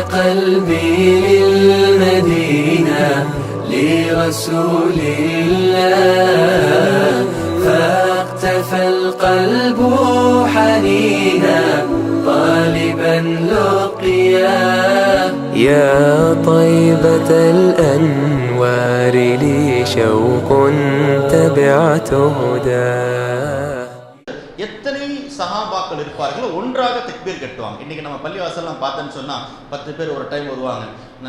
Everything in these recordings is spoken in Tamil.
قلبي للمدينة لرسول الله. فاقتفى القلب حنينا طالبا لقيا. يا طيبة الأنوار لي شوق تبعت هداه சஹாபாக்கள் இருப்பார்களோ ஒன்றாக தக்பீர் கட்டுவாங்க. இன்னைக்கு நம்ம பள்ளிவாசல்லாம் பார்த்தேன்னு சொன்னா பத்து பேர் ஒரு டைம் வருவாங்க.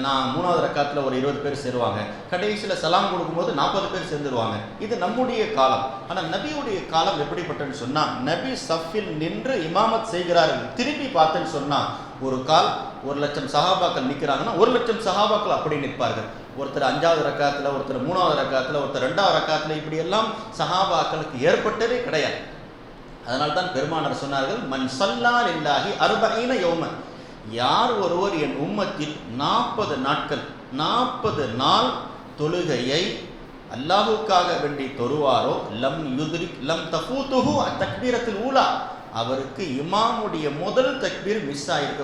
நான் மூணாவது ரக்காத்தில் ஒரு இருபது பேர் சேருவாங்க. கடைசியில் சலாம் கொடுக்கும்போது நாற்பது பேர் சேர்ந்துருவாங்க. இது நம்முடைய காலம். ஆனால் நபியுடைய காலம் எப்படிப்பட்டன்னு சொன்னா நபி சஃபில் நின்று இமாமத் செய்கிறார்கள். திரும்பி பார்த்தேன்னு சொன்னா ஒரு கால் ஒரு லட்சம் சஹாபாக்கள் நிற்கிறாங்கன்னா ஒரு லட்சம் சஹாபாக்கள் அப்படி நிற்பார்கள். ஒருத்தர் அஞ்சாவது ரக்காத்தில் ஒருத்தர் மூணாவது ரக்காத்தில் ஒருத்தர் ரெண்டாவது ரக்காத்தில் இப்படி எல்லாம் சஹாபாக்களுக்கு ஏற்பட்டதே கிடையாது. அதனால் தான் பெருமானார் சொன்னார்கள் மண் சல்லால் இல்லாகி அறுபைன யோமன். யார் ஒருவர் என் உம்மத்தில் நாற்பது நாட்கள் நாற்பது நாள் தொழுகையை அல்லாஹுக்காக வேண்டி தொழுவாரோ லம் யுதிரி லம் தஃபூத்துஹு தக்பீரத்தில் ஊலா. அவருக்கு இமாமுடைய முதல் தக்பீர் மிஸ் ஆகிருக்க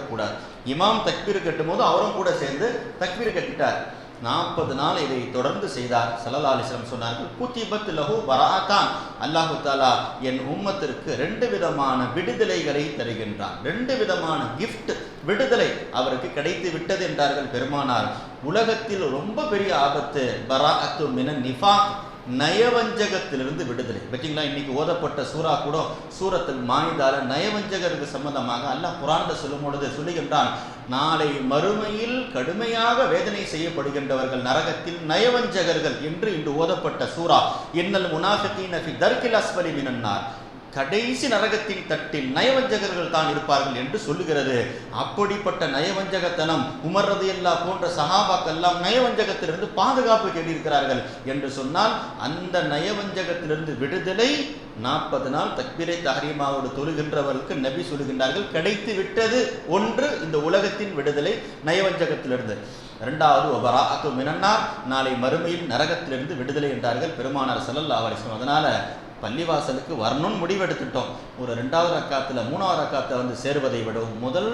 இமாம் தக்பீர் கட்டும் போது அவரும் கூட சேர்ந்து தக்பீர் கட்டிட்டார். நாற்பது நாள் இதை தொடர்ந்து செய்தார். சல்லல்லா அலிஸ்லம் சொன்னார்கள் குத்திபத் லஹு பராத்தான் அல்லாஹு தாலா என் உம்மத்திற்கு ரெண்டு விதமான விடுதலைகளை தருகின்றார் ரெண்டு விதமான கிஃப்ட் விடுதலை அவருக்கு கிடைத்து விட்டது என்றார்கள் பெருமானார். உலகத்தில் ரொம்ப பெரிய ஆபத்து பராஅத்து மின நிஃபாக். நயவஞ்சகத்திலிருந்து விடுதலை. பார்த்தீங்களா இன்னைக்கு ஓதப்பட்ட சூறா கூட சூரத்தில் மாயுதால நயவஞ்சகருக்கு சம்பந்தமாக அல்லாஹ் குரான்ல சொல்லும் பொழுது சொல்லுகின்றான் நாளை மறுமையில் கடுமையாக வேதனை செய்யப்படுகின்றவர்கள் நரகத்தில் நயவஞ்சகர்கள். என்று இன்று ஓதப்பட்ட சூறா இன்னல் முனாஃபிகீன தர்கில் அஸ்வலி மினன்னார் கடைசி நரகத்தின் தட்டில் நயவஞ்சகர்கள் தான் இருப்பார்கள் என்று சொல்லுகிறது. அப்படிப்பட்ட நயவஞ்சகத்தனம் உமர்றது எல்லா போன்ற சகாபாக்கெல்லாம் நயவஞ்சகத்திலிருந்து பாதுகாப்பு கேட்டிருக்கிறார்கள் என்று சொன்னால் அந்த நயவஞ்சகத்திலிருந்து விடுதலை நாற்பது நாள் தக்பிரை தஹரீமாவோடு தொழுகின்றவர்களுக்கு நபி சொல்லுகின்றார்கள். கிடைத்து விட்டது ஒன்று இந்த உலகத்தின் விடுதலை நயவஞ்சகத்திலிருந்து. இரண்டாவது ஒபராத்து மினன்னார். நாளை மறுமையில் நரகத்திலிருந்து விடுதலை என்றார்கள் பெருமானார் செல்லல்லா அலைஹி அதனால பள்ளிவாசலுக்கு வரணும்னு முடிவெடுத்துட்டோம். ஒரு ரெண்டாவது ரக்காத்துல மூணாவது ரக்காத்தை வந்து சேருவதை விடவும் முதல்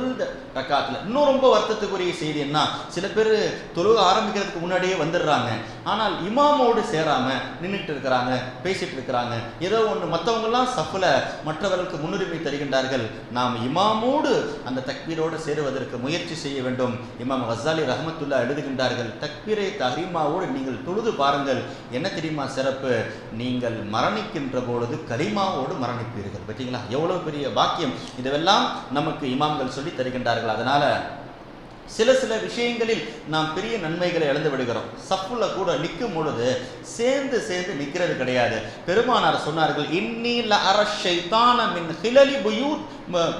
ரக்காத்தில். ரக்காத்துல இன்னும் ரொம்ப வருத்தத்துக்குரிய செய்தி என்ன? சில பேர் தொழுக ஆரம்பிக்கிறதுக்கு முன்னாடியே வந்துடுறாங்க. ஆனால் இமாமோடு சேராம நின்றுட்டு இருக்கிறாங்க பேசிட்டு இருக்கிறாங்க. ஏதோ ஒன்று மற்றவங்கெல்லாம் சஃப்ல மற்றவர்களுக்கு முன்னுரிமை தருகின்றார்கள். நாம் இமாமோடு அந்த தக்பீரோடு சேருவதற்கு முயற்சி செய்ய வேண்டும். இமாம் ஹசாலி ரஹமத்துல்லா எழுதுகின்றார்கள் தக்பீரை தஹரீமாவோடு நீங்கள் தொழுது பாருங்கள். என்ன தெரியுமா சிறப்பு? நீங்கள் மரணிக்கின்ற பொழுது கலிமாவோடு மரணிப்பீர்கள். பார்த்தீங்களா எவ்வளவு பெரிய பாக்கியம். இதுவெல்லாம் நமக்கு இமாம்கள் சொல்லி தருகின்றார்கள். அதனால சில சில விஷயங்களில் நாம் பெரிய நன்மைகளை இழந்து விடுகிறோம். சப்புல கூட நிற்கும் பொழுது சேர்ந்து சேர்ந்து நிற்கிறது கிடையாது. பெருமானார் சொன்னார்கள் இன்னில அர ஷைத்தான மின் ஹிலலி புயூத்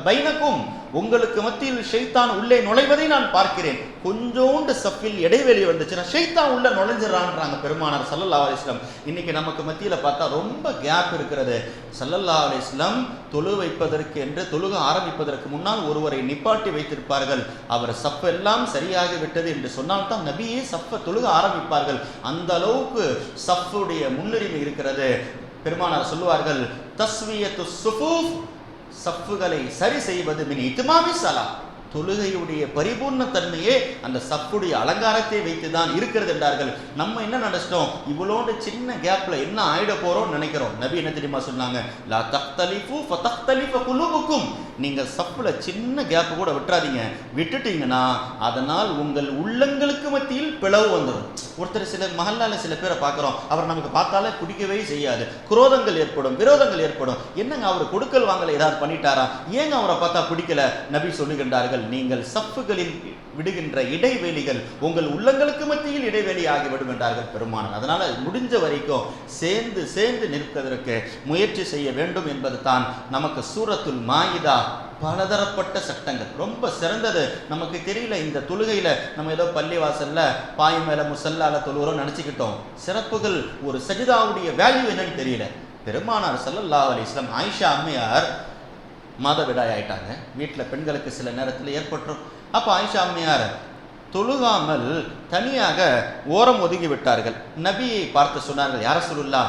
பைனக்கும் உங்களுக்கு மத்தியில் ஷைத்தான் உள்ளே நுழைவதை நான் பார்க்கிறேன். கொஞ்சோண்டு சப்பில் இடைவெளி வந்துச்சுன்னா ஷைத்தான் உள்ள நுழைஞ்சிடறான்றாங்க பெருமானார் சல்லல்லா அலிஸ்லாம் இன்னைக்கு நமக்கு மத்தியில் பார்த்தா ரொம்ப கேப் இருக்கிறது. சல்லல்லா அலிஸ்லாம் தொழு வைப்பதற்கு என்று தொழுக ஆரம்பிப்பதற்கு முன்னால் ஒருவரை நிப்பாட்டி வைத்திருப்பார்கள். அவர் சப்பெல்லாம் எல்லாம் சரியாகி விட்டது என்று சொன்னால் தான் நபியே சப்பை தொழுக ஆரம்பிப்பார்கள். அந்த அளவுக்கு சஃப்புடைய முன்னுரிமை இருக்கிறது. பெருமானார் சொல்லுவார்கள் தஸ்வியத்து சுஃபூஃப் சஃப்புகளை சரி செய்வது மின் இத்துமாமி சலா தொழுகையுடைய பரிபூர்ண தன்மையே அந்த சப்புடைய அலங்காரத்தை வைத்து தான் இருக்கிறது என்றார்கள். நம்ம என்ன நினைச்சிட்டோம்? இவ்வளோண்டு சின்ன கேப்ல என்ன ஆயிட போறோம் நினைக்கிறோம். நபி என்ன தெரியுமா சொன்னாங்க? லா தக்தலிஃபு ஃபதக்தலிஃப குலூபுக்கும். நீங்க சப்புல சின்ன கேப் கூட விட்டுறாதீங்க. விட்டுட்டீங்கன்னா அதனால் உங்கள் உள்ளங்களுக்கு மத்தியில் பிளவு வந்துடும் ஒருத்தர் சில மஹல்லால சில பேரை பார்க்குறோம். அவர் நமக்கு பார்த்தாலே பிடிக்கவே செய்யாது. குரோதங்கள் ஏற்படும் விரோதங்கள் ஏற்படும். என்னங்க அவர் கொடுக்கல் வாங்கல ஏதாவது பண்ணிட்டாரா? ஏங்க அவரை பார்த்தா பிடிக்கல? நபி சொல்லுகின்றார்கள் நீங்கள் சஃப்புகளில் விடுகின்ற இடைவெளிகள் உங்கள் உள்ளங்களுக்கு மத்தியில் இடைவெளி ஆகிவிடும் என்றார்கள் பெருமானார். அதனால முடிஞ்ச வரைக்கும் சேர்ந்து சேர்ந்து நிற்பதற்கு முயற்சி செய்ய வேண்டும் என்பது தான் நமக்கு சூரத்துல் மாயிதா பலதரப்பட்ட சட்டங்கள். ரொம்ப சிறந்தது. நமக்கு தெரியல இந்த தொழுகையில நம்ம ஏதோ பள்ளிவாசல்ல பாய் மேல முசல்லால தொழுகிறோம் நினச்சிக்கிட்டோம். சிறப்புகள் ஒரு சஜிதாவுடைய வேல்யூ என்னன்னு தெரியல. பெருமானார் சல்லல்லா அலி இஸ்லாம் ஆயிஷா அம்மையார் மாதவிடாய் ஆயிட்டாங்க. வீட்டில் பெண்களுக்கு சில நேரத்தில் ஏற்பட்டுரும். அப்போ ஆயிஷா அம்மையார் தொழுகாமல் தனியாக ஓரம் ஒதுங்கி விட்டார்கள். நபியை பார்த்து சொன்னார்கள் யார சொல்லுல்லா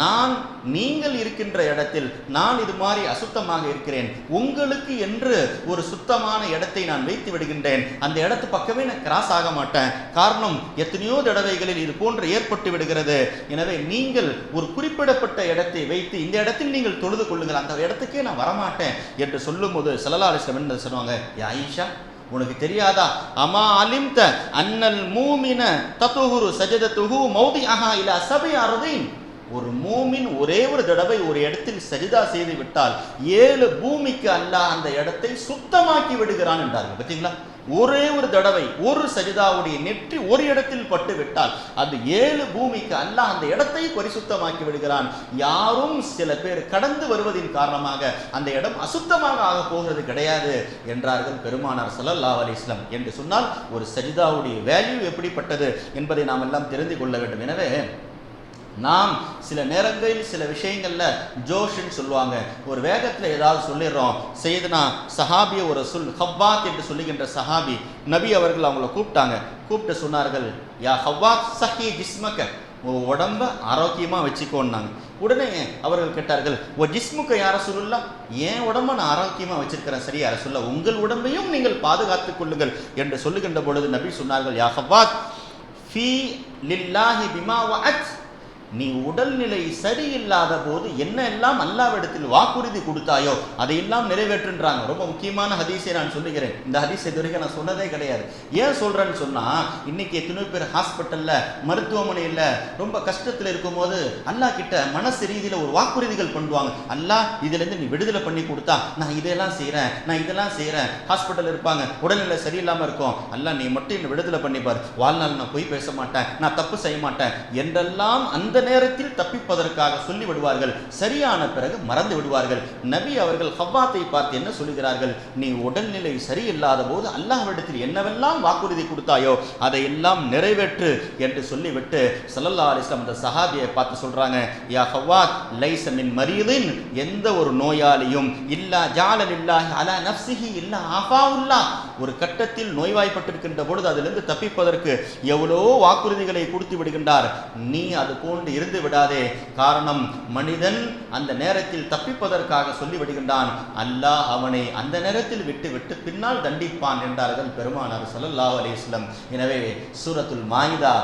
நான் நீங்கள் இருக்கின்ற இடத்தில் நான் இது மாதிரி அசுத்தமாக இருக்கிறேன். உங்களுக்கு என்று ஒரு சுத்தமான இடத்தை நான் வைத்து விடுகின்றேன். அந்த இடத்து பக்கமே நான் கிராஸ் ஆக மாட்டேன். காரணம் எத்தனையோ தடவைகளில் இது போன்று ஏற்பட்டு விடுகிறது. எனவே நீங்கள் ஒரு குறிப்பிடப்பட்ட இடத்தை வைத்து இந்த இடத்தில் நீங்கள் தொழுது கொள்ளுங்கள். அந்த இடத்துக்கே நான் வரமாட்டேன் என்று சொல்லும்போது சல்லல்லாஹு அலைஹி என்ன சொல்லுவாங்க? "யா உனக்கு தெரியாதா? அமா அலிம்த அன்னல் மூமின தத்துகுரு சஜதத்துகு மௌதி அஹா இலா சபை அருதீன். ஒரு மூமின் ஒரே ஒரு தடவை ஒரு இடத்தில் சரிதா செய்து விட்டால் ஏழு பூமிக்கு அல்லாஹ் அந்த இடத்தை சுத்தமாக்கி விடுகிறான் என்றார்கள். பார்த்தீங்களா ஒரே ஒரு தடவை ஒரு சஜிதாவுடைய நெற்றி ஒரு இடத்தில் பட்டு விட்டால் அது ஏழு பூமிக்கு அல்ல அந்த இடத்தை பரிசுத்தமாக்கி விடுகிறான். யாரும் சில பேர் கடந்து வருவதின் காரணமாக அந்த இடம் அசுத்தமாக ஆக போகிறது கிடையாது என்றார்கள் பெருமானார் ஸல்லல்லாஹு அலி இஸ்லாம் என்று சொன்னால் ஒரு சஜிதாவுடைய வேல்யூ எப்படிப்பட்டது என்பதை நாம் எல்லாம் தெரிந்து கொள்ள வேண்டும். எனவே நாம் சில நேரங்களில் சில விஷயங்களில் ஜோஷ்ன்னு சொல்லுவாங்க. ஒரு வேகத்தில் ஏதாவது சொல்லிடுறோம். செய்தனா சஹாபிய ஒரு சொல் ஹவ்வாத் என்று சொல்லுகின்ற சஹாபி நபி அவர்கள் அவங்கள கூப்பிட்டாங்க. கூப்பிட்டு சொன்னார்கள் யா ஹவ்வாத் சஹி ஜிஸ்மக்க. உடம்ப ஆரோக்கியமாக வச்சுக்கோன்னாங்க. உடனே அவர்கள் கேட்டார்கள் ஓ ஜிஸ்முக்க யார சொல்லலாம் என் உடம்ப நான் ஆரோக்கியமாக வச்சிருக்கிறேன் சரி யார சொல்ல உங்கள் உடம்பையும் நீங்கள் பாதுகாத்துக் கொள்ளுங்கள். என்று சொல்லுகின்ற பொழுது நபி சொன்னார்கள் யா ஹவ்வாத் ஃபீ லில்லாஹி பிமா வஅத். நீ உடல்நிலை சரியில்லாத போது என்ன எல்லாம் அல்லாவிடத்தில் வாக்குறுதி கொடுத்தாயோ அதையெல்லாம் நிறைவேற்றுன்றாங்க. ரொம்ப முக்கியமான ஹதீஸை நான் சொல்லுகிறேன். இந்த ஹதீஸ் இது வரைக்கும் நான் சொன்னதே கிடையாது. ஏன் சொல்றேன்னு சொன்னா இன்னைக்கு எத்தனை பேர் ஹாஸ்பிட்டல்ல மருத்துவமனையில் ரொம்ப கஷ்டத்தில் இருக்கும்போது அல்லாஹ் கிட்ட மனசு ரீதியில் ஒரு வாக்குறுதிகள் பண்ணுவாங்க. அல்லா இதுல இருந்து நீ விடுதலை பண்ணி கொடுத்தா நான் இதெல்லாம் செய்கிறேன் நான் இதெல்லாம் செய்கிறேன் ஹாஸ்பிட்டல் இருப்பாங்க உடல்நிலை சரியில்லாமல் இருக்கும். அல்லா நீ மட்டும் என்னை விடுதலை பண்ணிப்பார். வாழ்நாள் நான் போய் பேச மாட்டேன் நான் தப்பு செய்ய மாட்டேன். என்றெல்லாம் அந்த நேரத்தில் தப்பிப்பதற்காக சொல்லி விடுவார்கள் சரியான பிறகு மறந்து விடுவார்கள். நபி அவர்கள் ஹவ்வாத்தை பார்த்து என்ன சொல்லுகிறார்கள்? நீ உடல்நிலை சரியில்லாத போது அல்லாஹ்விடத்தில் என்னவெல்லாம் வாக்குறுதி கொடுத்தாயோ அதையெல்லாம் நிறைவேற்று என்று சொல்லிவிட்டு சல்லல்லா அலிஸ்லாம் அந்த சஹாபியை பார்த்து சொல்றாங்க யா ஹவ்வாத் லைசமின் மின் எந்த ஒரு நோயாளியும் இல்லா ஜாலலில்லாஹி அலா நப்சிஹி இல்லா ஆஃபாவுல்லா ஒரு கட்டத்தில் நோய்வாய்ப்பட்டிருக்கின்ற பொழுது அதிலிருந்து தப்பிப்பதற்கு எவ்வளோ வாக்குறுதிகளை கொடுத்து விடுகின்றார்? நீ அது போன்று இருந்து விடாதே. காரணம் மனிதன் அந்த நேரத்தில் தப்பிப்பதற்காக சொல்லி விடுகின்றான். அல்லாஹ் அவனை அந்த நேரத்தில் விட்டு விட்டு பின்னால் தண்டிப்பான் என்றார்கள் பெருமானார் ஸல்லல்லாஹு அலிஸ்லம் எனவே சூரத்துல் மாயிதா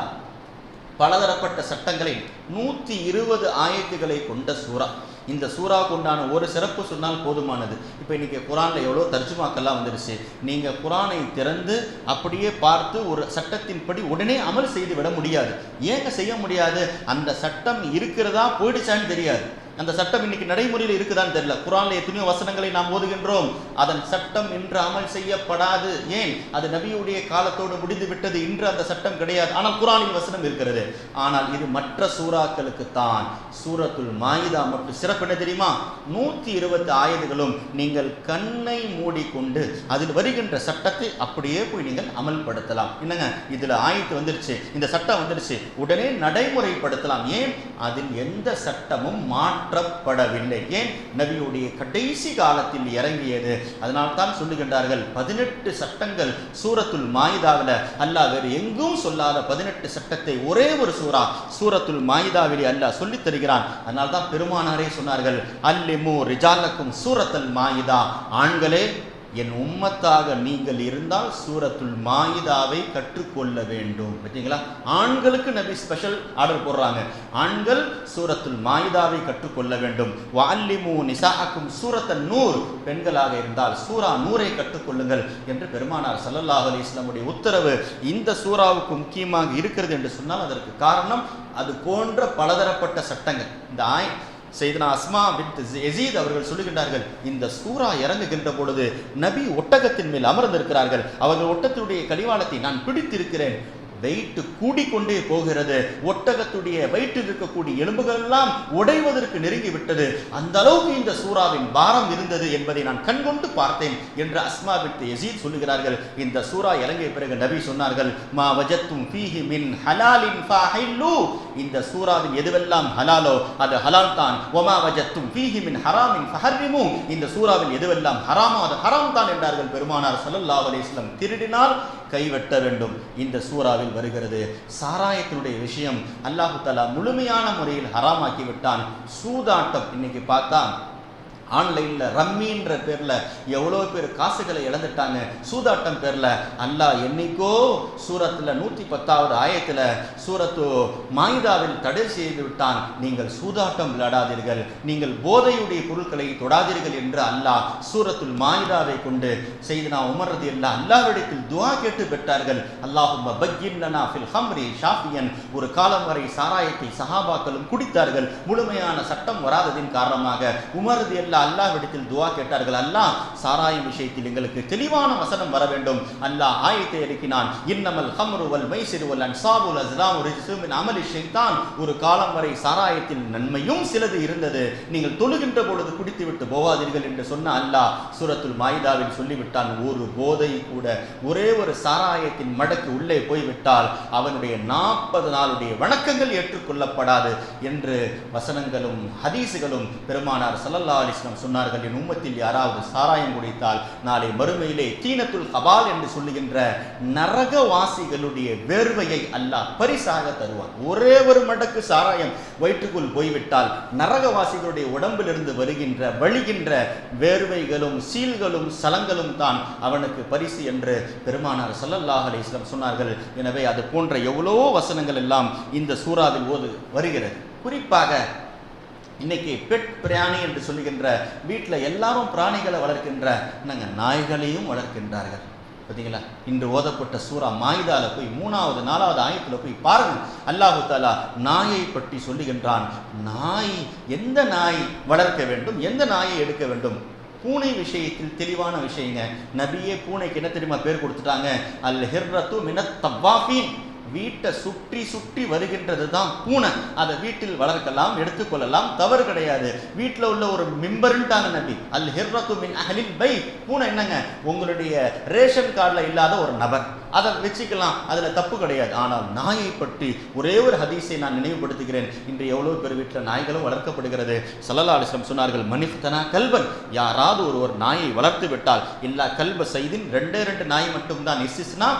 பலதரப்பட்ட சட்டங்களை நூற்றி இருபது ஆயத்துகளை கொண்ட சூறா இந்த சூறாவுக்கு உண்டான ஒரு சிறப்பு சொன்னால் போதுமானது. இப்போ இன்னைக்கு குரானில் எவ்வளோ தர்ஜுமாக்கெல்லாம் வந்துருச்சு. நீங்கள் குரானை திறந்து அப்படியே பார்த்து ஒரு சட்டத்தின்படி உடனே அமல் செய்து விட முடியாது. ஏங்க செய்ய முடியாது? அந்த சட்டம் இருக்கிறதா போயிடுச்சான்னு தெரியாது. அந்த சட்டம் இன்னைக்கு நடைமுறையில் இருக்குதான்னு தெரியல. குரான்ல எத்தனையோ வசனங்களை நாம் ஓதுகின்றோம். அதன் சட்டம் இன்று அமல் செய்யப்படாது. ஏன்? அது நபியுடைய காலத்தோடு முடிந்து விட்டது. இன்று அந்த சட்டம் கிடையாது. ஆனால் குரானின் வசனம் இருக்கிறது. ஆனால் இது மற்ற சூறாக்களுக்கு தான். சூரத்துல் மாயுதா மட்டும் சிறப்பு என்ன தெரியுமா? நூற்றி இருபத்தி ஆயுதங்களும் நீங்கள் கண்ணை மூடிக்கொண்டு அதில் வருகின்ற சட்டத்தை அப்படியே போய் நீங்கள் அமல்படுத்தலாம். என்னங்க? இதுல ஆயத்து வந்துருச்சு. இந்த சட்டம் வந்துருச்சு. உடனே நடைமுறைப்படுத்தலாம். ஏன்? அதில் எந்த சட்டமும் மாற்றப்படவில்லை. ஏன்? நபியுடைய கடைசி காலத்தில் இறங்கியது. அதனால் தான் சொல்லுகின்றார்கள் பதினெட்டு சட்டங்கள் சூரத்துல் மாயுதாவில் அல்லாஹ் வேறு எங்கும் சொல்லாத பதினெட்டு சட்டத்தை ஒரே ஒரு சூரா சூரத்துல் மாயுதாவிலே அல்லாஹ் சொல்லித் தருகிறான். அதனால் தான் பெருமானாரே சொன்னார்கள் அல்லிமு ரிஜாலக்கும் சூரத்தல் மாயிதா. ஆண்களே என் உம்மத்தாக நீங்கள் இருந்தால் சூரத்துல் மாயிதாவை கற்றுக்கொள்ள வேண்டும். பார்த்தீங்களா? ஆண்களுக்கு நபி ஸ்பெஷல் ஆர்டர் போடுறாங்க. ஆண்கள் சூரத்துல் மாயிதாவை கற்றுக்கொள்ள வேண்டும். வால்லிமு நிசாக்கும் சூரத்தன் நூர். பெண்களாக இருந்தால் சூரா நூரை கற்றுக்கொள்ளுங்கள் என்று பெருமானார் சல்லல்லாஹ் அலி இஸ்லாமுடைய உத்தரவு. இந்த சூறாவுக்கு முக்கியமாக இருக்கிறது என்று சொன்னால் அதற்கு காரணம் அது போன்ற பலதரப்பட்ட சட்டங்கள். இந்த ஆய் செய்தனா அஸ்மா பின் எசீத் அவர்கள் சொல்லுகின்றார்கள் இந்த சூரா இறங்குகின்ற பொழுது நபி ஒட்டகத்தின் மேல் அமர்ந்திருக்கிறார்கள். அவர்கள் ஒட்டத்தினுடைய கடிவாளத்தை நான் பிடித்திருக்கிறேன். வெயிட் கூடிக்கொண்டே போகிறது. ஒட்டகத்துடைய வயிற்றில் இருக்கக்கூடிய எலும்புகள் எல்லாம் உடைவதற்கு நெருங்கி விட்டது. அந்த அளவுக்கு இந்த சூறாவின் பாரம் இருந்தது என்பதை நான் கண்கொண்டு பார்த்தேன் என்று அஸ்மா பின் எசீத் சொல்லுகிறார்கள். இந்த சூரா இறங்கிய பிறகு நபி சொன்னார்கள் மா வஜத்தும் ஃபீஹி மின் ஹலாலின் ஃபாஹில்லு. இந்த சூறாவின் எதுவெல்லாம் ஹலாலோ அது ஹலால் தான். ஒமா வஜத்தும் ஃபீஹி மின் ஹராமின் ஃபஹர்ரிமு. இந்த சூறாவில் எதுவெல்லாம் ஹராமோ அது ஹராம் தான் என்றார்கள் பெருமானார் சல்லல்லாஹு அலைஹி வஸல்லம். திருடினால் கைவெட்ட வேண்டும். இந்த சூறாவில் வசனங்கள் வருகிறது. சாராயத்தினுடைய விஷயம் அல்லாஹு தஆலா முழுமையான முறையில் ஹராமாக்கி விட்டான். சூதாட்டம் இன்னைக்கு பார்த்தா ஆன்லைனில் ரம்மின்ற பேரில் எவ்வளோ பேர் காசுகளை இழந்துட்டாங்க சூதாட்டம் பேரில். அல்லாஹ் என்னைக்கோ சூரத்தில் நூற்றி பத்தாவது ஆயத்தில் சூரத்து மாயுதாவில் தடை செய்து விட்டான். நீங்கள் சூதாட்டம் விளையாடாதீர்கள். நீங்கள் போதையுடைய பொருட்களை தொடாதீர்கள் என்று அல்லாஹ் சூரத்துல் மாயுதாவை கொண்டு செய்தனா உமரது இல்லை அல்லாவிடத்தில் துவா கேட்டு பெற்றார்கள் அல்லாஹும் ஃபில் ஹம்ரி ஷாஃபியன். ஒரு காலம் வரை சாராயத்தை சஹாபாக்களும் குடித்தார்கள். முழுமையான சட்டம் வராததின் காரணமாக உமரது எல்லா அல்லாவிடத்தில் துவா கேட்டார்கள். அல்லாஹ் சாராயம் விஷயத்தில் எங்களுக்கு தெளிவான வசனம் வர வேண்டும். அல்லாஹ் ஆயத்தை இறக்கினான். இன்னமல் ஹம்ரு வல் மைசிறு வல் அன்சாபுல் அஸ்லாம் ரிஜ்சு அமலி ஷைத்தான். ஒரு காலம் வரை சாராயத்தில் நன்மையும் சிலது இருந்தது. நீங்கள் தொழுகின்ற பொழுது குடித்து விட்டு போவாதீர்கள் என்று சொன்ன அல்லாஹ் சுரத்துல் மாயிதாவில் சொல்லிவிட்டான். ஒரு போதை கூட ஒரே ஒரு சாராயத்தின் மடக்கு உள்ளே போய்விட்டால் அவனுடைய நாற்பது நாளுடைய வணக்கங்கள் ஏற்றுக்கொள்ளப்படாது என்று வசனங்களும் ஹதீஸுகளும் பெருமானார் சல்லல்லா அலிஸ் வஸல்லம் சொன்னார்கள். என் உம்மத்தில் யாராவது சாராயம் குடித்தால் நாளை மறுமையிலே தீனத்துல் கபால் என்று சொல்லுகின்ற நரகவாசிகளுடைய வேர்வையை அல்லாஹ் பரிசாக தருவான். ஒரே ஒரு மடக்கு சாராயம் வயிற்றுக்குள் போய்விட்டால் நரகவாசிகளுடைய உடம்பிலிருந்து வருகின்ற வழிகின்ற வேர்வைகளும் சீல்களும் சலங்களும் தான் அவனுக்கு பரிசு என்று பெருமானார் சல்லல்லாஹ் அலைஹி சொன்னார்கள். எனவே அது போன்ற எவ்வளோ வசனங்கள் எல்லாம் இந்த சூறாவில் ஓது வருகிறது. குறிப்பாக இன்னைக்கு பெட் பிராணி என்று சொல்லுகின்ற வீட்டில் எல்லாரும் பிராணிகளை வளர்க்கின்ற நாங்கள் நாய்களையும் வளர்க்கின்றார்கள். பார்த்தீங்களா இன்று ஓதப்பட்ட சூறா மாயுதால போய் மூணாவது நாலாவது ஆயத்தில் போய் பாருங்க. அல்லாஹு தாலா நாயை பற்றி சொல்லுகின்றான். நாய் எந்த நாய் வளர்க்க வேண்டும்? எந்த நாயை எடுக்க வேண்டும்? பூனை விஷயத்தில் தெளிவான விஷயங்க. நபியே பூனைக்கு என்ன தெரியுமா பேர் கொடுத்துட்டாங்க? அல் ஹிர்ரத்து மினத் தவாஃபீன் வீட்டை சுற்றி சுற்றி வருகின்றது தான் பூனை. அதை வீட்டில் வளர்க்கலாம் எடுத்துக்கொள்ளலாம் தவறு கிடையாது. வீட்டில் உள்ள ஒரு மிம்பருன்ட்டாங்க நபி. அல் ஹிர்ரத்து மின் அஹலில் பை பூனை என்னங்க? உங்களுடைய ரேஷன் கார்டில் இல்லாத ஒரு நபர். அதை வச்சுக்கலாம். அதில் தப்பு கிடையாது. ஆனால் நாயை பற்றி ஒரே ஒரு ஹதீஸை நான் நினைவுபடுத்துகிறேன். இன்று எவ்வளோ பேர் வீட்டில் நாய்களும் வளர்க்கப்படுகிறது. சல்லல்லா அலிஸ்லம் சொன்னார்கள் மனிஃப்தனா கல்வன் யாராவது ஒரு ஒரு நாயை வளர்த்து விட்டால் இல்லா கல்வ செய்தின் ரெண்டே ரெண்டு நாய் மட்டும்தான் இசிஸ்னா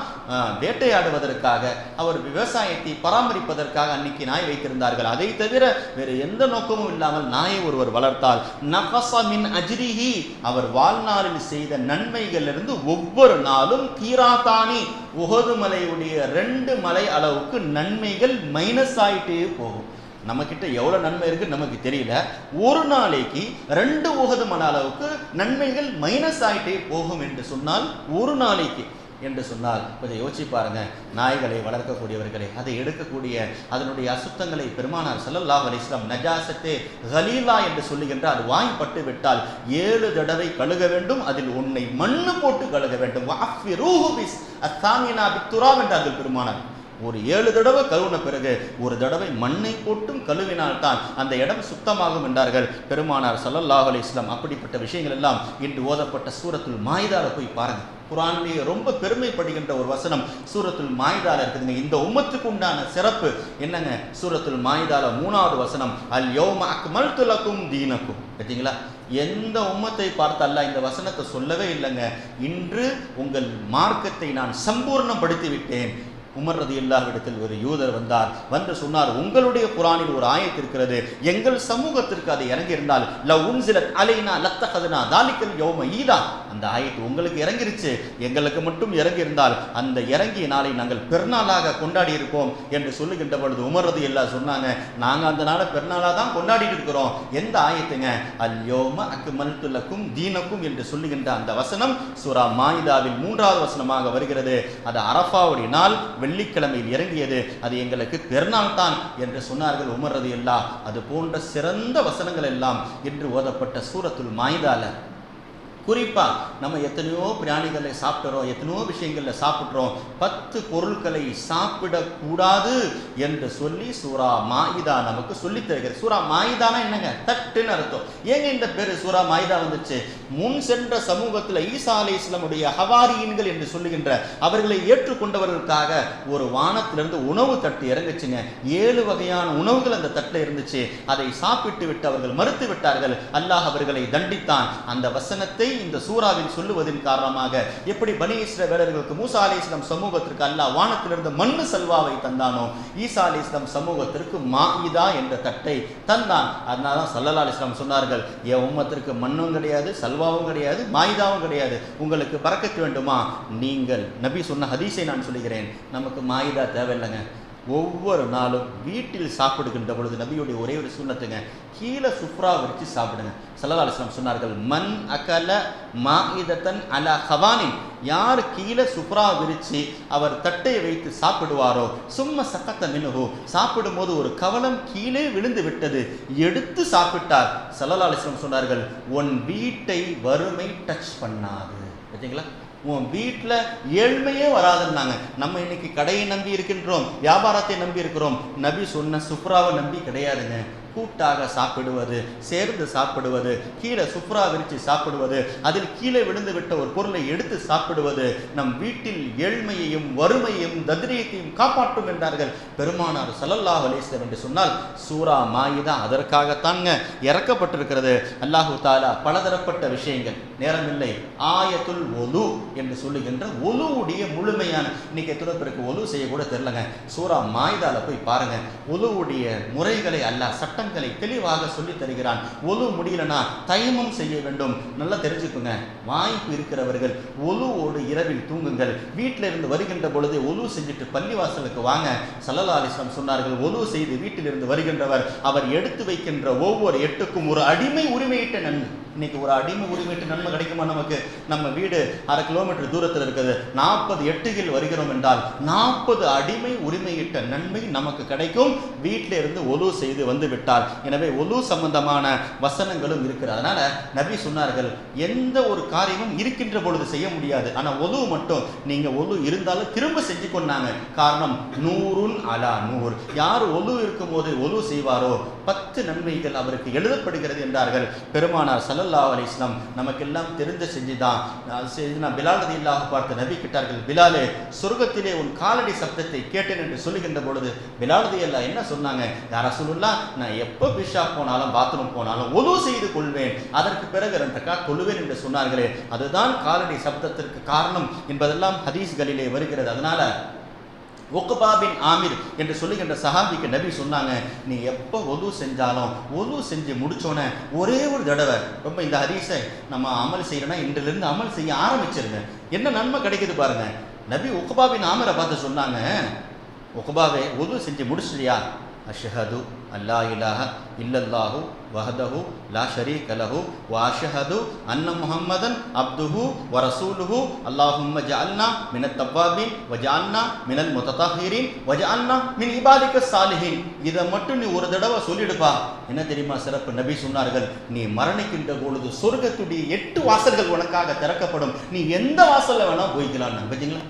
வேட்டையாடுவதற்காக அவர் விவசாயத்தை பராமரிப்பதற்காக அன்னைக்கு நாய் வைத்திருந்தார்கள். அதை தவிர வேறு எந்த நோக்கமும் இல்லாமல் நாயை ஒருவர் வளர்த்தால் நஃபஸ அஜ்ரிஹி. அவர் வாழ்நாளில் செய்த நன்மைகளிலிருந்து ஒவ்வொரு நாளும் கீராத்தானி உகது மலையுடைய ரெண்டு மலை அளவுக்கு நன்மைகள் மைனஸ் ஆயிட்டே போகும். நம்மக்கிட்ட எவ்வளோ நன்மை இருக்குன்னு நமக்கு தெரியல. ஒரு நாளைக்கு ரெண்டு உகது மன அளவுக்கு நன்மைகள் மைனஸ் ஆயிட்டே போகும் என்று சொன்னால் ஒரு நாளைக்கு என்று சொன்னால் கொஞ்சம் யோசிச்சு பாருங்க. நாய்களை வளர்க்கக்கூடியவர்களை அதை எடுக்கக்கூடிய அதனுடைய அசுத்தங்களை பெருமானார் சல்லல்லா அலிஸ்லாம் நஜாசத்தே ஹலீலா என்று சொல்லுகின்ற அது வாய்ப்பட்டு விட்டால் ஏழு தடவை கழுக வேண்டும். அதில் உன்னை மண்ணு போட்டு கழுக வேண்டும். வஅஃபிரூஹு பிஸ் அத்தாமினா பித்துராப் பெருமானார் ஒரு ஏழு தடவை கழுவின பிறகு ஒரு தடவை மண்ணை போட்டும் கழுவினால்தான் அந்த இடம் சுத்தமாகும் என்றார்கள். பெருமானார் சல்லல்லாஹ் அலி இஸ்லாம் அப்படிப்பட்ட விஷயங்கள் எல்லாம் இன்று ஓதப்பட்ட சூரத்துள் மாயிதால போய் பாருங்க. குரானிலேயே ரொம்ப பெருமைப்படுகின்ற ஒரு வசனம் சூரத்துல் மாயிதால இருக்குதுங்க. இந்த உம்மத்துக்கு உண்டான சிறப்பு என்னங்க? சூரத்துல் மாயிதால மூணாவது வசனம் அல் யோம அக்மல் துலக்கும் தீனக்கும். பார்த்தீங்களா எந்த உம்மத்தை பார்த்து இந்த வசனத்தை சொல்லவே இல்லைங்க. இன்று உங்கள் மார்க்கத்தை நான் சம்பூர்ணப்படுத்தி விட்டேன் உமர் ரதி இடத்தில் ஒரு யூதர் வந்தார். வந்து சொன்னார் உங்களுடைய குரானில் ஒரு ஆயத்து இருக்கிறது. எங்கள் சமூகத்திற்கு அது இறங்கி இருந்தால் ல உன்சிலத் அலைனா லத்தகதுனா தாலிக்கல் யோம ஈதா. அந்த ஆயத்து உங்களுக்கு இறங்கிருச்சு. எங்களுக்கு மட்டும் இறங்கி இருந்தால் அந்த இறங்கிய நாளை நாங்கள் பெருநாளாக கொண்டாடி இருப்போம் என்று சொல்லுகின்ற பொழுது உமர் ரதி சொன்னாங்க நாங்கள் அந்த நாளை பெருநாளாக தான் கொண்டாடிட்டு இருக்கிறோம். எந்த ஆயத்துங்க? அல் யோம அக்மல்து தீனக்கும் என்று சொல்லுகின்ற அந்த வசனம் சுரா மாயிதாவில் மூன்றாவது வசனமாக வருகிறது. அது அரஃபாவுடைய நாள் வெள்ளிக்கிழமையில் இறங்கியது. அது எங்களுக்கு பெருநாள் தான் என்று சொன்னார்கள் உமர் ரதி அது போன்ற சிறந்த வசனங்கள் எல்லாம் என்று ஓதப்பட்ட சூரத்துல் மாய்தால. குறிப்பாக நம்ம எத்தனையோ பிராணிகளை சாப்பிட்றோம் எத்தனையோ விஷயங்களில் சாப்பிட்றோம் பத்து பொருட்களை சாப்பிடக்கூடாது என்று சொல்லி சூரா மாயிதா நமக்கு சொல்லித் தருகிறது. சூரா மாயிதானா என்னங்க? தட்டுன்னு அர்த்தம். ஏங்க இந்த பேர் சூரா மாயிதா வந்துச்சு? முன் சென்ற சமூகத்தில் ஈசா அலி இஸ்லாமுடைய ஹவாரியன்கள் என்று சொல்லுகின்ற அவர்களை ஏற்றுக்கொண்டவர்களுக்காக ஒரு வானத்திலிருந்து உணவு தட்டு இறங்குச்சுங்க. ஏழு வகையான உணவுகள் அந்த தட்டில் இருந்துச்சு. அதை சாப்பிட்டு விட்டு அவர்கள் மறுத்து விட்டார்கள். அல்லாஹ் அவர்களை தண்டித்தான். அந்த வசனத்தை இந்த சூறாவில் சொல்லுவதன் காரணமாக எப்படி பனி இஸ்ரவேலர்களுக்கு மூசா அலி இஸ்லாம் சமூகத்திற்கு அல்லா வானத்திலிருந்து மண்ணு செல்வாவை தந்தானோ? ஈசா அலி இஸ்லாம் சமூகத்திற்கு மாஇதா என்ற தட்டை தந்தான். அதனால தான் சல்லல்லா அலி இஸ்லாம் சொன்னார்கள் என் உம்மத்திற்கு மண்ணும் கிடையாது சல்வாவும் கிடையாது மாயிதாவும் கிடையாது. உங்களுக்கு பறக்கத்து வேண்டுமா? நீங்கள் நபி சொன்ன ஹதீஸை நான் சொல்லுகிறேன். நமக்கு மாயிதா தேவையில்லைங்க. ஒவ்வொரு நாளும் வீட்டில் சாப்பிடுகின்ற பொழுது நபியுடைய ஒரே ஒரு சூழ்நத்துங்க கீழே சுப்ரா வச்சு சாப்பிடுங்க. சல்லா அலிஸ்லாம் சொன்னார்கள் மண் அகல மாஇதத்தன் அல ஹவானின். யார் கீழே சுப்ரா விரிச்சு அவர் தட்டை வைத்து சாப்பிடுவாரோ சும்ம சக்கத்த மினுகு சாப்பிடும்போது ஒரு கவலம் கீழே விழுந்து விட்டது எடுத்து சாப்பிட்டார். சல்லா அலிஸ்லாம் சொன்னார்கள் உன் வீட்டை வறுமை டச் பண்ணாது. பார்த்தீங்களா உன் வீட்டில் ஏழ்மையே வராதுன்னாங்க. நம்ம இன்னைக்கு கடையை நம்பி இருக்கின்றோம் வியாபாரத்தை நம்பி இருக்கிறோம். நபி சொன்ன சுப்ராவை நம்பி கிடையாதுங்க. கூட்டாக சாப்பிடுவது சேர்ந்து சாப்பிடுவது கீழே சுப்ரா விரித்து சாப்பிடுவது அதில் கீழே விழுந்து விட்ட ஒரு பொருளை எடுத்து சாப்பிடுவது நம் வீட்டில் ஏழ்மையையும் வறுமையையும் தத்ரியத்தையும் காப்பாற்றும் என்றார்கள் பெருமானார் சல்லல்லாஹ் அலிஸ்லம் என்று சொன்னால் சூரா மாயிதா அதற்காகத்தாங்க இறக்கப்பட்டிருக்கிறது. அல்லாஹு தாலா பலதரப்பட்ட விஷயங்கள். நேரமில்லை. ஆயத்துல் ஒலு என்று சொல்லுகின்ற ஒலுவுடைய முழுமையான இன்னைக்கு எத்தனை பேருக்கு ஒலு செய்ய கூட தெரிலங்க. சூரா மாயுதால போய் பாருங்க. ஒலுவுடைய முறைகளை அல்லாஹ் அர்த்தங்களை தெளிவாக சொல்லி தருகிறான். ஒலு முடியலனா தைமம் செய்ய வேண்டும். நல்லா தெரிஞ்சுக்கோங்க. வாய்ப்பு இருக்கிறவர்கள் ஒலுவோடு இரவில் தூங்குங்கள். வீட்டில் இருந்து வருகின்ற பொழுது ஒலு செஞ்சுட்டு பள்ளிவாசலுக்கு வாங்க. சல்லல்லா அலிஸ்லாம் சொன்னார்கள் ஒலு செய்து வீட்டிலிருந்து வருகின்றவர் அவர் எடுத்து வைக்கின்ற ஒவ்வொரு எட்டுக்கும் ஒரு அடிமை உரிமையிட்ட நன்மை. இன்னைக்கு ஒரு அடிமை உரிமையிட்ட நன்மை கிடைக்குமா நமக்கு? நம்ம வீடு அரை கிலோமீட்டர் தூரத்தில் இருக்குது. நாற்பது எட்டுகள் வருகிறோம் என்றால் நாற்பது அடிமை உரிமையிட்ட நன்மை நமக்கு கிடைக்கும். வீட்டில இருந்து ஒலு செய்து வந்து விட்டால் எனவே ஒலு சம்பந்தமான வசனங்களும் இருக்கிறது அதனால நபி சொன்னார்கள் எந்த ஒரு காரியமும் இருக்கின்ற பொழுது செய்ய முடியாது. ஆனால் ஒலு மட்டும் நீங்க ஒலு இருந்தாலும் திரும்ப செஞ்சு கொண்டாங்க. காரணம் நூறுன் அலா நூறு யார் ஒலு இருக்கும் போது ஒலு செய்வாரோ பத்து நன்மைகள் அவருக்கு எழுதப்படுகிறது என்றார்கள். பெருமானார் சல்லல்லா அலி இஸ்லாம் நமக்கெல்லாம் தெரிந்த செஞ்சுதான் நான் பிலால் ரதி பார்த்து நபி கிட்டார்கள் பிலாலே சொர்க்கத்திலே உன் காலடி சப்தத்தை கேட்டேன் என்று சொல்லுகின்ற பொழுது பிலாலதி அல்லா என்ன சொன்னாங்க? யாரா சொல்லுல்லா நான் எப்போ பிஷா போனாலும் பாத்ரூம் போனாலும் ஒது செய்து கொள்வேன். அதற்கு பிறகு ரெண்டு ரக்கா தொழுவேன் என்று சொன்னார்களே. அதுதான் காலடி சப்தத்திற்கு காரணம் என்பதெல்லாம் ஹதீஸ்களிலே வருகிறது. அதனால ஒக்குபா பின் ஆமிர் என்று சொல்லுகின்ற சஹாபிக்கு நபி சொன்னாங்க நீ எப்போ ஒது செஞ்சாலும் ஒது செஞ்சு முடிச்சோன்னே ஒரே ஒரு தடவை. ரொம்ப இந்த ஹதீஸை நம்ம அமல் செய்யறோன்னா இன்றிலிருந்து அமல் செய்ய ஆரம்பிச்சிருங்க. என்ன நன்மை கிடைக்குது பாருங்க. நபி உக்குபா பின் பார்த்து சொன்னாங்க ஒக்குபாவே ஒது செஞ்சு முடிச்சிட்டியா? அஷ்ஹது அல்லா இலாஹ இல்லல்லாஹு வஹதஹு லா ஷரீக லஹு வ அஷ்ஹது அன்ன முஹம்மதன் அப்துஹு வ ரசூலுஹு. அல்லாஹும்ம ஜஅல்னா மினத் தவ்வாபின் வ ஜஅல்னா மினல் முத்ததஹிரின் வ ஜஅல்னா மின் இபாதிக சாலிஹின். இதை மட்டும் நீ ஒரு தடவை சொல்லிடுப்பா. என்ன தெரியுமா சிறப்பு? நபி சொன்னார்கள் நீ மரணிக்கின்ற பொழுது சொர்க்கத்துடைய எட்டு வாசல்கள் உனக்காக திறக்கப்படும். நீ எந்த வாசலில் வேணால் போய்க்கலாம் பார்த்தீங்களா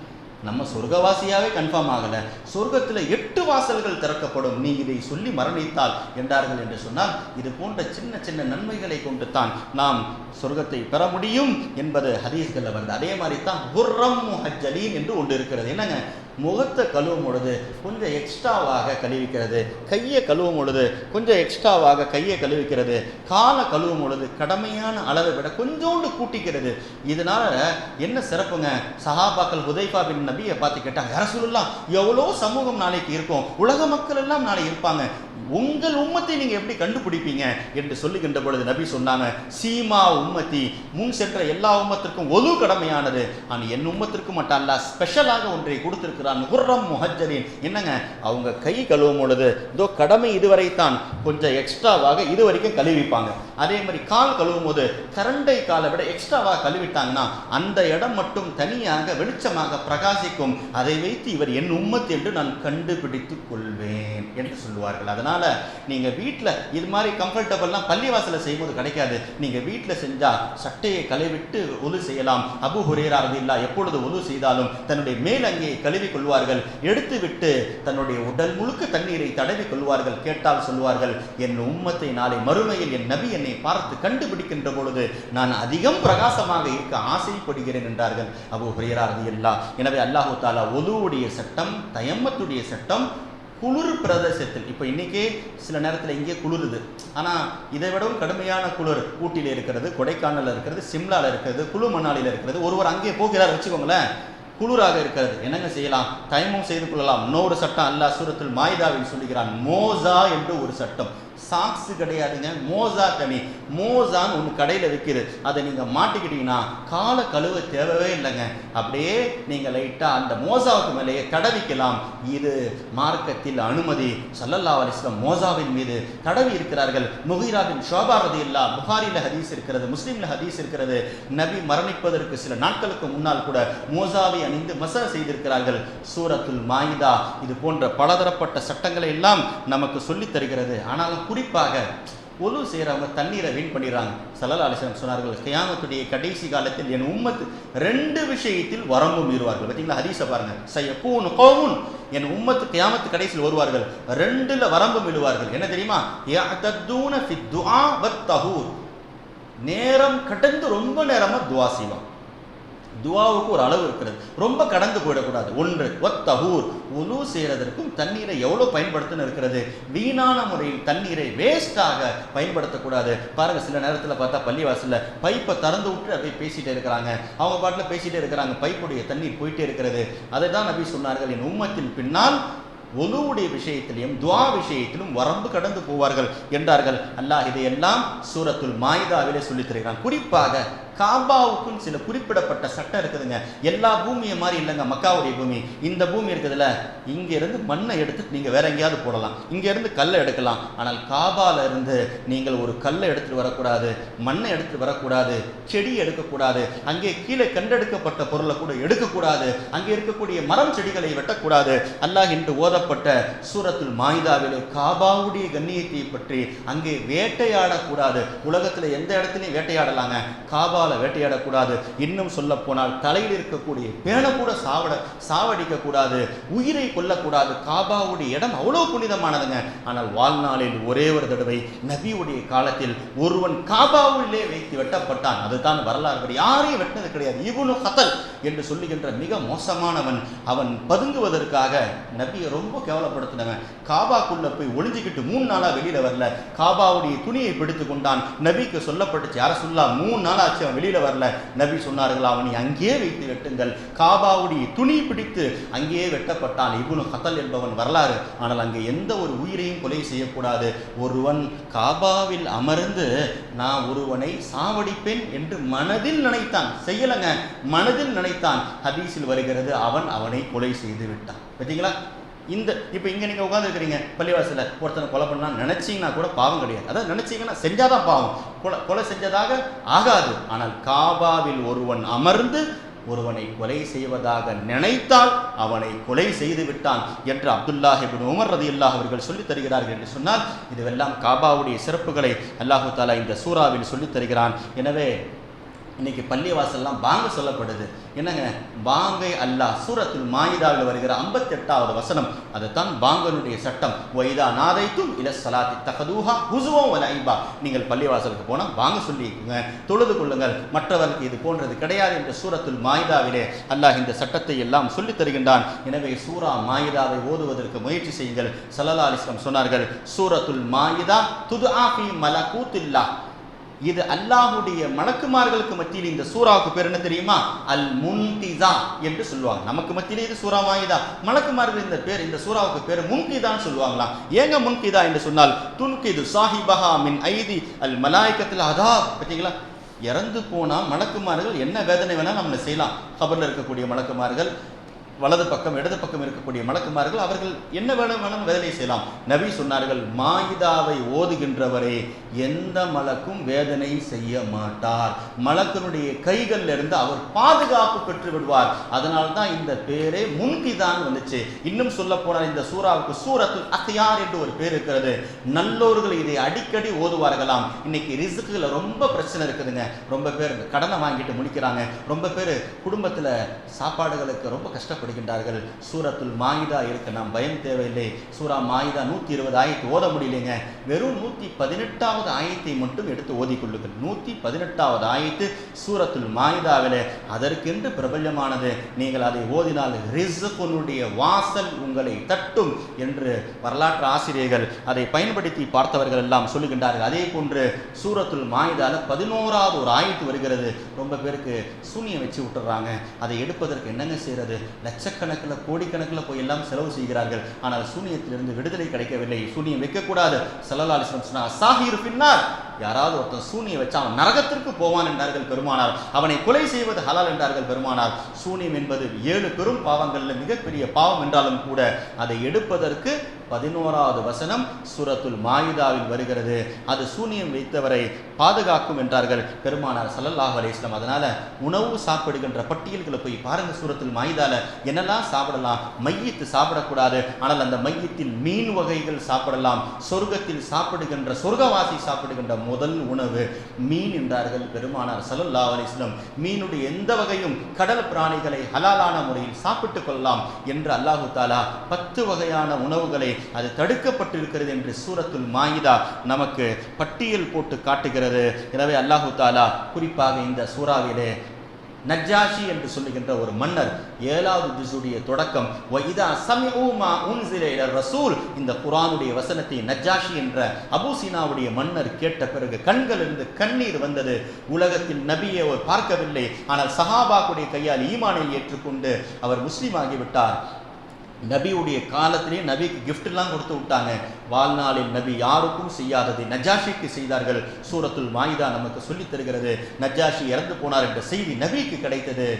நம்ம சொர்க்கவாசியாகவே கன்ஃபார்ம் ஆகல. சொர்க்கத்தில் எட்டு வாசல்கள் திறக்கப்படும். நீ இதை சொல்லி மரணித்தால் என்றார்கள் என்று சொன்னால் இது போன்ற சின்ன சின்ன நன்மைகளை கொண்டு தான் நாம் சொர்க்கத்தை பெற முடியும் என்பது ஹதீஸ்களில் வருது. அதே மாதிரி தான் குர்ரம் முஹஜலீன் என்று ஒன்று இருக்கிறது. என்னங்க? முகத்தை கழுவும் பொழுது கொஞ்சம் எக்ஸ்ட்ராவாக கழுவிக்கிறது. கையை கழுவும் பொழுது கொஞ்சம் எக்ஸ்ட்ராவாக கையை கழுவிக்கிறது. காலை கழுவும் பொழுது கடமையான அளவை விட கொஞ்சோண்டு கூட்டிக்கிறது. இதனால என்ன சிறப்புங்க? சஹாபாக்கள் உதைபா பின் நபியை பார்த்து கேட்டாங்க யார சொல்லலாம் எவ்வளோ சமூகம் நாளைக்கு இருக்கும்? உலக மக்கள் எல்லாம் நாளை இருப்பாங்க. உங்கள் உம்மத்தை நீங்கள் எப்படி கண்டுபிடிப்பீங்க? என்று சொல்லுகின்ற பொழுது நபி சொன்னாங்க சீமா உம்மத்தி முன் சென்ற எல்லா உம்மத்திற்கும் ஒது கடமையானது. ஆனால் என் உம்மத்திற்கு மட்டும் அல்ல ஸ்பெஷலாக ஒன்றை இருக்கிறான். குர்ரம் முஹஜரின் என்னங்க? அவங்க கை கழுவும் பொழுது இதோ கடமை இதுவரை தான் கொஞ்சம் எக்ஸ்ட்ராவாக இது வரைக்கும் கழுவிப்பாங்க. அதே மாதிரி கால் கழுவும் போது கரண்டை காலை விட எக்ஸ்ட்ராவாக கழுவிட்டாங்கன்னா அந்த இடம் மட்டும் தனியாக வெளிச்சமாக பிரகாசிக்கும். அதை வைத்து இவர் என் உம்மத்து என்று நான் கண்டுபிடித்துக் கொள்வேன் என்று சொல்லுவார்கள். அதனால் நீங்கள் வீட்டில் இது மாதிரி கம்ஃபர்டபுள்லாம் பள்ளிவாசலில் செய்யும்போது கிடைக்காது. நீங்கள் வீட்டில் செஞ்சால் சட்டையை கழுவிட்டு ஒலு செய்யலாம். அபு ஹுரேரா இல்லா எப்பொழுது ஒலு செய்தாலும் தன்னுடைய மேல் கழுவி கொள்வார்கள். எடுத்துவிட்டு தன்னுடைய உடல் முழுக்க தண்ணீரை தடவி கொள்வார்கள். கேட்டால் சொல்வார்கள் என் உம்மத்தை நாளை மறுமையில் என் நபி என்னை பார்த்து கண்டுபிடிக்கின்ற பொழுது நான் அதிகம் பிரகாசமாக இருக்க ஆசைப்படுகிறேன் என்றார்கள். அபு ஹுரேரா இல்லா எனவே அல்லாஹு தாலா ஒதுவுடைய சட்டம் தயம்மத்துடைய சட்டம் குளிர் பிரதேசத்தில் இப்போ இன்னைக்கே சில நேரத்தில் இங்கே குளிருது. ஆனால் இதை விடவும் கடுமையான குளிர். ஊட்டியில் இருக்கிறது கொடைக்கானலில் இருக்கிறது சிம்லாவில் இருக்கிறது குழு மணாலியில் இருக்கிறது. ஒருவர் அங்கே போகிறார் வச்சுக்கோங்களேன். குளிராக இருக்கிறது. என்னங்க செய்யலாம்? தயமும் செய்து கொள்ளலாம். இன்னொரு சட்டம் அல்லா சூரத்தில் மாய்தாவில் சொல்லுகிறான் மோசா என்று ஒரு சட்டம். சாக்ஸ் கிடையாதுங்க மோசா தனி மோசான்னு ஒன்று கடையில் விற்கிது அதை நீங்கள் மாட்டிக்கிட்டீங்கன்னா காலை கழுவ தேவையே இல்லைங்க. அப்படியே நீங்கள் லைட்டாக அந்த மோசாவுக்கு மேலேயே தடவிக்கலாம் இது மார்க்கத்தில் அனுமதி. சல்லல்லா அலிஸ்லாம் மோசாவின் மீது தடவி இருக்கிறார்கள். முகிராவின் ஷோபாரதி இல்லா புகாரியில் ஹதீஸ் இருக்கிறது முஸ்லீமில் ஹதீஸ் இருக்கிறது. நபி மரணிப்பதற்கு சில நாட்களுக்கு முன்னால் கூட மோசாவை அணிந்து மசா செய்திருக்கிறார்கள். சூரத்துல் மாயிதா. இது போன்ற பலதரப்பட்ட சட்டங்களை எல்லாம் நமக்கு சொல்லித் தருகிறது. ஆனாலும் குறிப்பாக ஒலு செய்கிறவங்க தண்ணீரை வீண் பண்ணிடுறாங்க. சல்லல்லா அலிஸ்லாம் சொன்னார்கள் கியாமத்துடைய கடைசி காலத்தில் என் உம்மத்து ரெண்டு விஷயத்தில் வரம்பு மீறுவார்கள். பார்த்தீங்களா? ஹதீஸை பாருங்க. சையப்பூன் கோமுன். என் உம்மத்து கியாமத்து கடைசியில் வருவார்கள். ரெண்டில் வரம்பு மீறுவார்கள். என்ன தெரியுமா? நேரம் கடந்து ரொம்ப நேரமாக துவா செய்வான். துவாவுக்கு ஒரு அளவு இருக்கிறது. ரொம்ப கடந்து போயிடக்கூடாது. ஒன்று ஒத்தஹூர். உலு செய்கிறதற்கும் தண்ணீரை எவ்வளோ பயன்படுத்தணும் இருக்கிறது. வீணான முறையில் தண்ணீரை வேஸ்ட்டாக பயன்படுத்தக்கூடாது. பாருங்க சில நேரத்தில் பார்த்தா பள்ளிவாசலில் பைப்பை திறந்து விட்டு அப்படியே பேசிட்டே இருக்கிறாங்க. அவங்க பாட்டில் பேசிட்டே இருக்கிறாங்க. பைப்புடைய தண்ணீர் போயிட்டே இருக்கிறது. அதை தான் நபி சொன்னார்கள் என் உம்மத்தின் பின்னால் ஒலுவுடைய விஷயத்திலையும் துவா விஷயத்திலும் வரம்பு கடந்து போவார்கள் என்றார்கள். அல்லாஹ் இதையெல்லாம் சூரத்துல் மாயிதாவிலே சொல்லித் தருகிறான். குறிப்பாக காபாவுக்கும் சில குறிப்பிடப்பட்ட சட்டம் இருக்குதுங்க. எல்லா பூமியை மாதிரி இல்லைங்க மக்காவுடைய பூமி. இந்த பூமி இருக்குதுல்ல இங்க இருந்து மண்ணை எடுத்து நீங்க வேற எங்கேயாவது போடலாம். இங்கேருந்து கல்லை எடுக்கலாம். ஆனால் காபால இருந்து நீங்கள் ஒரு கல்லை எடுத்துட்டு வரக்கூடாது மண்ணை எடுத்துட்டு வரக்கூடாது செடி எடுக்கக்கூடாது அங்கே கீழே கண்டெடுக்கப்பட்ட பொருளை கூட எடுக்கக்கூடாது அங்கே இருக்கக்கூடிய மரம் செடிகளை வெட்டக்கூடாது. அல்லாஹ் என்று ஓதப்பட்ட சூரத்துல் மாய்தாவிலே காபாவுடைய கண்ணியத்தை பற்றி அங்கே வேட்டையாடக்கூடாது. உலகத்துல எந்த இடத்துலையும் வேட்டையாடலாங்க. காபா சவாலை வேட்டையாடக்கூடாது. இன்னும் சொல்ல போனால் தலையில் இருக்கக்கூடிய பேனை கூட சாவட சாவடிக்க கூடாது உயிரை கொல்லக்கூடாது. காபாவுடைய இடம் அவ்வளோ புனிதமானதுங்க. ஆனால் வாழ்நாளில் ஒரே ஒரு தடவை நபியுடைய காலத்தில் ஒருவன் காபாவுள்ளே வைத்து வெட்டப்பட்டான். அதுதான் வரலாறு. யாரையும் வெட்டினது கிடையாது. இவனு ஹத்தல் என்று சொல்லுகின்ற மிக மோசமானவன். அவன் பதுங்குவதற்காக நபியை ரொம்ப கேவலப்படுத்தினவன். காபாக்குள்ள போய் ஒளிஞ்சுக்கிட்டு மூணு நாளா வெளியில வரல. காபாவுடைய துணியை பிடித்து கொண்டான். நபிக்கு சொல்லப்பட்டுச்சு யார சொல்லா மூணு நாள் ஆச்சு அவன் வெளியில் வரல. நபி சொன்னார்கள் அவனை அங்கேயே வைத்து வெட்டுங்கள். காபாவுடைய துணி பிடித்து அங்கேயே வெட்டப்பட்டான். இபுனு ஹத்தல் என்பவன் வரலாறு. ஆனால் அங்கே எந்த ஒரு உயிரையும் கொலை செய்யக்கூடாது. ஒருவன் காபாவில் அமர்ந்து நான் ஒருவனை சாவடிப்பேன் என்று மனதில் நினைத்தான். செய்யலைங்க. மனதில் நினைத்தான். ஹதீஸில் வருகிறது அவன் அவனை கொலை செய்து விட்டான். பார்த்தீங்களா இந்த இப்போ இங்கே நீங்கள் உட்காந்துருக்கிறீங்க பள்ளிவாசலில் ஒருத்தனை கொலை பண்ணால் நினச்சிங்கன்னா கூட பாவம் கிடையாது. அதாவது நினச்சிங்கன்னா செஞ்சாதான் பாவம். கொலை கொலை செஞ்சதாக ஆகாது. ஆனால் காபாவில் ஒருவன் அமர்ந்து ஒருவனை கொலை செய்வதாக நினைத்தால் அவனை கொலை செய்து விட்டான் என்று அப்துல்லாஹிபின் உமர் ரதி ரதியுல்லாஹ் அவர்கள் சொல்லித் தருகிறார்கள் என்று சொன்னால் இதுவெல்லாம் காபாவுடைய சிறப்புகளை அல்லாஹு தாலா இந்த சூறாவில் சொல்லித் தருகிறான். எனவே இன்னைக்கு பள்ளிவாசல்லாம் பாங்க சொல்லப்படுது. என்னங்க? பாங்கை அல்லாஹ் சூரத்தில் மாயிதாவில் வருகிற ஐம்பத்தெட்டாவது வசனம். அதுதான் பாங்கனுடைய சட்டம். வைதா நாதைத்தும் இல சலாத்தி தகதூஹா ஹுசுவம் வலைபா நீங்கள் பள்ளிவாசலுக்கு போனால் பாங்க சொல்லிக்குங்க. தொழுது கொள்ளுங்கள். மற்றவர்களுக்கு இது போன்றது கிடையாது என்று சூரத்துல் மாயிதாவிலே அல்லாஹ் இந்த சட்டத்தை எல்லாம் சொல்லித் தருகின்றான். எனவே சூரா மாயிதாவை ஓதுவதற்கு முயற்சி செய்யுங்கள். சல்லல்லா அலிஸ்லாம் சொன்னார்கள் சூரத்துல் மாயிதா துது ஆஃபி மலகூத்துல்லா இது அல்லாஹுடைய மலக்குமார்களுக்கு மத்தியில் இந்த சூறாவுக்கு பேர் என்ன தெரியுமா? அல் முன்கிதா என்று சொல்லுவாங்க. நமக்கு மத்தியிலே இது சூறா மாயிதா. மலக்குமார்கள் இந்த பேர் இந்த சூறாவுக்கு பேர் முன்கிதான்னு சொல்லுவாங்களாம். ஏங்க முன்கிதா என்று சொன்னால் துன்கிது சாஹிபஹா மின் ஐதி அல் மலாய்க்கத்தில் அதா பார்த்தீங்களா? இறந்து போனால் மலக்குமார்கள் என்ன வேதனை வேணால் நம்மளை செய்யலாம். கபரில் இருக்கக்கூடிய மலக்குமார்கள் வலது பக்கம் இடது பக்கம் இருக்கக்கூடிய மலக்குமார்கள் அவர்கள் என்ன வேணும் வேணும் வேதனை செய்யலாம். நபி சொன்னார்கள் மாயிதாவை ஓதுகின்றவரே எந்த மலக்கும் வேதனை செய்ய மாட்டார். மலக்கனுடைய கைகள்ல இருந்து அவர் பாதுகாப்பு பெற்று விடுவார். அதனால தான் இந்த பேரே முன்கிதான் வந்துச்சு. இன்னும் சொல்ல போனால் இந்த சூறாவுக்கு சூரத்துல் அத்தையார் என்று ஒரு பேர் இருக்கிறது. நல்லோர்கள் இதை அடிக்கடி ஓதுவார்களாம். இன்னைக்கு ரிசுக்குல ரொம்ப பிரச்சனை இருக்குதுங்க. ரொம்ப பேர் கடனை வாங்கிட்டு முடிக்கிறாங்க. ரொம்ப பேர் குடும்பத்தில் சாப்பாடுகளுக்கு ரொம்ப கஷ்டப்பட்டு ஆசைப்படுகின்றார்கள் சூரத்துல் மாயிதா இருக்கு. நாம் பயம் தேவையில்லை. சூரா மாயிதா நூற்றி இருபது ஆயத்து ஓத முடியலைங்க. வெறும் நூற்றி பதினெட்டாவது ஆயத்தை மட்டும் எடுத்து ஓதிக்கொள்ளுங்கள். நூற்றி பதினெட்டாவது ஆயத்து சூரத்துல் மாயிதாவிலே. அதற்கென்று பிரபல்யமானது. நீங்கள் அதை ஓதினால் ரிசுனுடைய வாசல் உங்களை தட்டும் என்று வரலாற்று ஆசிரியர்கள் அதை பயன்படுத்தி பார்த்தவர்கள் எல்லாம் சொல்லுகின்றார்கள். அதே போன்று சூரத்துல் மாயுதால பதினோராவது ஒரு ஆயத்து வருகிறது. ரொம்ப பேருக்கு சூனியம் வச்சு விட்டுறாங்க. அதை எடுப்பதற்கு என்னங்க செய்யறது? லட்சக்கணக்கில் கோடிக்கணக்கில் போய் எல்லாம் செலவு செய்கிறார்கள். ஆனால் சூனியத்திலிருந்து விடுதலை கிடைக்கவில்லை. சூனியம் வைக்கக்கூடாது. செல்லலாலிசனம் சொன்னா சாஹிர் பின்னார் யாராவது ஒருத்தன் சூனியம் வச்சா அவன் நரகத்திற்கு போவான் என்றார்கள் பெருமானார். அவனை கொலை செய்வது ஹலால் என்றார்கள் பெருமானார். சூனியம் என்பது ஏழு பெரும் பாவங்களில் மிகப்பெரிய பாவம் என்றாலும் கூட அதை எடுப்பதற்கு பதினோராவது வசனம் சுரத்துல் மாயுதாவில் வருகிறது. அது சூனியம் வைத்தவரை பாதுகாக்கும் என்றார்கள் பெருமானார் சல்லல்லாஹு அலைஹிஸ்லாம் அதனால உணவு சாப்பிடுகின்ற பட்டியல்களை போய் பாருங்க சூரத்தில் மாயிதால. என்னெல்லாம் சாப்பிடலாம்? மையத்து சாப்பிடக்கூடாது. ஆனால் அந்த மையத்தில் மீன் வகைகள் சாப்பிடலாம். சொர்க்கத்தில் சாப்பிடுகின்ற சொர்க்கவாசி சாப்பிடுகின்ற முதல் உணவு. மீன் என்றார்கள் பெருமானார் சல்லல்லாஹு அலிஸ்லம் மீனுடைய எந்த வகையும் கடல் பிராணிகளை ஹலாலான முறையில் சாப்பிட்டுக் கொள்ளலாம் என்று அல்லாஹு தாலா பத்து வகையான உணவுகளை அது தடுக்கப்பட்டிருக்கிறது என்று சூரத்துல் மாயிதா நமக்கு பட்டியல் போட்டு காட்டுகிறது. எனவே அல்லாஹு தாலா குறிப்பாக இந்த சூறாவிலே நஜ்ஜாஷி என்று சொல்லுகின்ற ஒரு மன்னர் ஏழாவது ஜுசுடைய தொடக்கம் வைதா சமி மா உன்சில ரசூல் இந்த குரானுடைய வசனத்தை நஜ்ஜாஷி என்ற அபுசீனாவுடைய மன்னர் கேட்ட பிறகு கண்களிலிருந்து கண்ணீர் வந்தது. உலகத்தில் நபியை பார்க்கவில்லை. ஆனால் சஹாபாக்குடைய கையால் ஈமானை ஏற்றுக்கொண்டு அவர் முஸ்லீம் ஆகிவிட்டார். நபியுடைய காலத்திலே நபிக்கு கிஃப்ட்லாம் கொடுத்து விட்டாங்க. வாழ்நாளில் நபி யாருக்கும் செய்யாததை நஜாஷிக்கு செய்தார்கள். சூரத்துல் மாயிதா நமக்கு சொல்லித் தருகிறது. நஜாஷி இறந்து போனார் என்ற செய்தி நபிக்கு கிடைத்தது.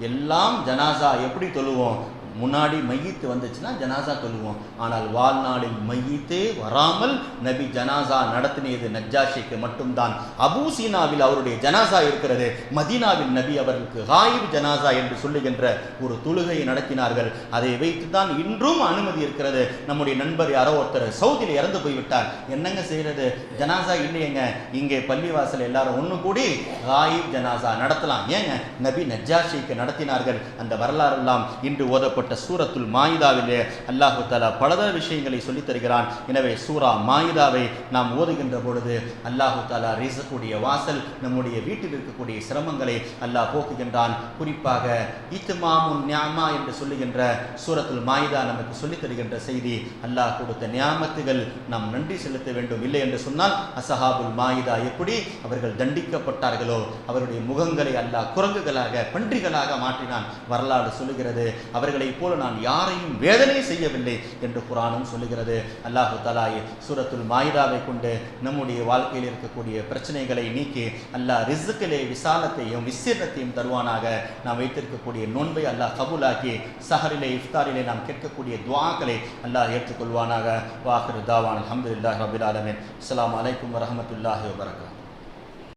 எல்லாம் ஜனாசா எப்படி தொழுவோம்? முன்னாடி மையத்து வந்துச்சுன்னா ஜனாசா சொல்லுவோம். ஆனால் வாழ்நாளில் மையத்தே வராமல் நபி ஜனாசா நடத்தினது நஜ்ஜாஷிக்கு மட்டும்தான். அபூசீனாவில் அவருடைய ஜனாசா இருக்கிறது. மதீனாவில் நபி அவர்களுக்கு ஹாயிப் ஜனாசா என்று சொல்லுகின்ற ஒரு தொழுகையை நடத்தினார்கள். அதை வைத்து தான் இன்றும் அனுமதி இருக்கிறது. நம்முடைய நண்பர் யாரோ ஒருத்தர் சவுதியில் இறந்து போய்விட்டார். என்னங்க செய்யறது ஜனாசா இல்லையேங்க. இங்கே பள்ளிவாசல் எல்லாரும் ஒன்று கூடி ஹாயிப் ஜனாசா நடத்தலாம். ஏங்க? நபி நஜ்ஜாஷிக்கு நடத்தினார்கள். அந்த வரலாறெல்லாம் இன்று ஓதப்பட்டு சூரத்துல் மாயிதாவிலே அல்லாஹு தலா பலத விஷயங்களை சொல்லித் தருகிறான். எனவே சூரா மாயிதாவை நாம் ஓதுகின்ற பொழுது அல்லாஹு தாலா ரீசக்கூடிய வாசல் நம்முடைய வீட்டில் இருக்கக்கூடிய சிரமங்களை அல்லாஹ் போக்குகின்றான். குறிப்பாக இத்துமாமுன் ஞாமா என்று சொல்லுகின்ற சூரத்துல் மாயிதா நமக்கு சொல்லித் தருகின்ற செய்தி அல்லாஹ் கொடுத்த நியாமத்துகள் நாம் நன்றி செலுத்த வேண்டும் இல்லை என்று சொன்னால் அசஹாபுல் மாயிதா எப்படி அவர்கள் தண்டிக்கப்பட்டார்களோ அவருடைய முகங்களை அல்லாஹ் குரங்குகளாக பன்றிகளாக மாற்றினான். வரலாறு சொல்லுகிறது அவர்களை போல நான் யாரையும் வேதனை செய்யவில்லை என்று குரானும் சொல்லுகிறது. அல்லாஹு தலாய் சூரத்துல் மாயிதாவை கொண்டு நம்முடைய வாழ்க்கையில் இருக்கக்கூடிய பிரச்சனைகளை நீக்கி அல்லாஹ் ரிசுக்கிலே விசாலத்தையும் விசீர்ணத்தையும் தருவானாக. நாம் வைத்திருக்கக்கூடிய நோன்பை அல்லாஹ் கபூலாக்கி சஹரிலே இஃப்தாரிலே நாம் கேட்கக்கூடிய துவாக்களை அல்லாஹ் ஏற்றுக்கொள்வானாக. வாஹர் தாவான் அல்ஹம்துலில்லாஹி ரபில் ஆலமீன். அஸ்லாம் அலைக்கும் வரமத்துல்லாஹி வபரகாத்துஹு